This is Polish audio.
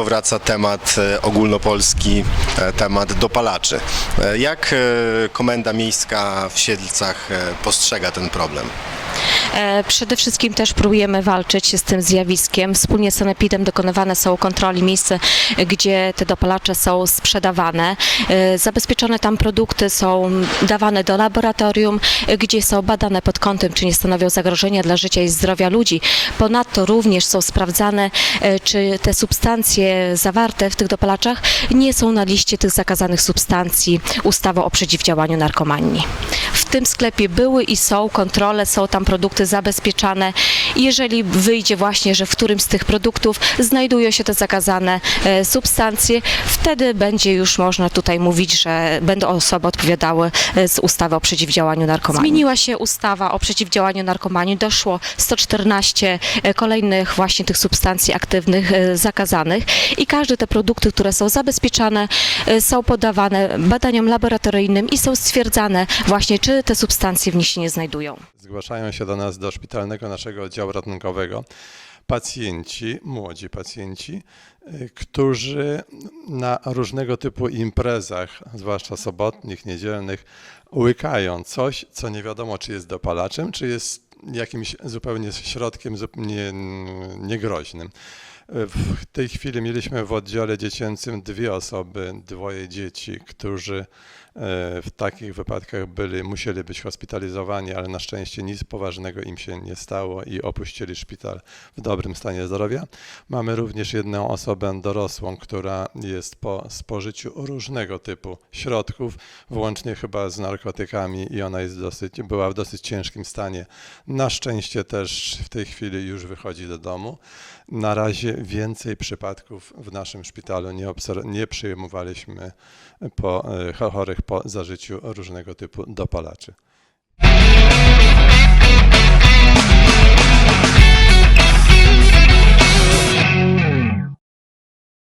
powraca temat e, ogólnopolski, e, temat dopalaczy. E, Jak Komenda Miejska w Siedlcach postrzega ten problem? E, Przede wszystkim też próbujemy walczyć z tym zjawiskiem. Wspólnie z Sanepidem dokonywane są kontroli miejsc, gdzie te dopalacze są sprzedawane. E, Zabezpieczone tam produkty są dawane do laboratorium, gdzie są badane pod kątem, czy nie stanowią zagrożenia dla życia i zdrowia ludzi. Ponadto również są sprawdzane, e, czy te substancje zawarte w tych dopalaczach nie są na liście tych zakazanych substancji ustawy o przeciwdziałaniu narkomanii. Tym sklepie były i są kontrole, są tam produkty zabezpieczane. Jeżeli wyjdzie właśnie, że w którymś z tych produktów znajdują się te zakazane e, substancje, wtedy będzie już można tutaj mówić, że będą osoby odpowiadały e, z ustawy o przeciwdziałaniu narkomanii. Zmieniła się ustawa o przeciwdziałaniu narkomanii, doszło 114 e, kolejnych właśnie tych substancji aktywnych zakazanych i każde te produkty, które są zabezpieczane, są podawane badaniom laboratoryjnym i są stwierdzane właśnie, czy te substancje w nich się nie znajdują. Zgłaszają się do nas do szpitalnego naszego oddziału ratunkowego pacjenci, młodzi pacjenci, y, którzy na różnego typu imprezach, zwłaszcza sobotnich, niedzielnych, łykają coś, co nie wiadomo, czy jest dopalaczem, czy jest jakimś zupełnie środkiem niegroźnym. W tej chwili mieliśmy w oddziale dziecięcym dwie osoby, dwoje dzieci, którzy e, w takich wypadkach byli, musieli być hospitalizowani, ale na szczęście nic poważnego im się nie stało i opuścili szpital w dobrym stanie zdrowia. Mamy również jedną osobę dorosłą, która jest po spożyciu różnego typu środków, włącznie chyba z narkotykami i ona jest dosyć, była w dosyć ciężkim stanie. Na szczęście też w tej chwili już wychodzi do domu. Na razie więcej przypadków w naszym szpitalu nie, nie przyjmowaliśmy po, e, chorych po zażyciu różnego typu dopalaczy.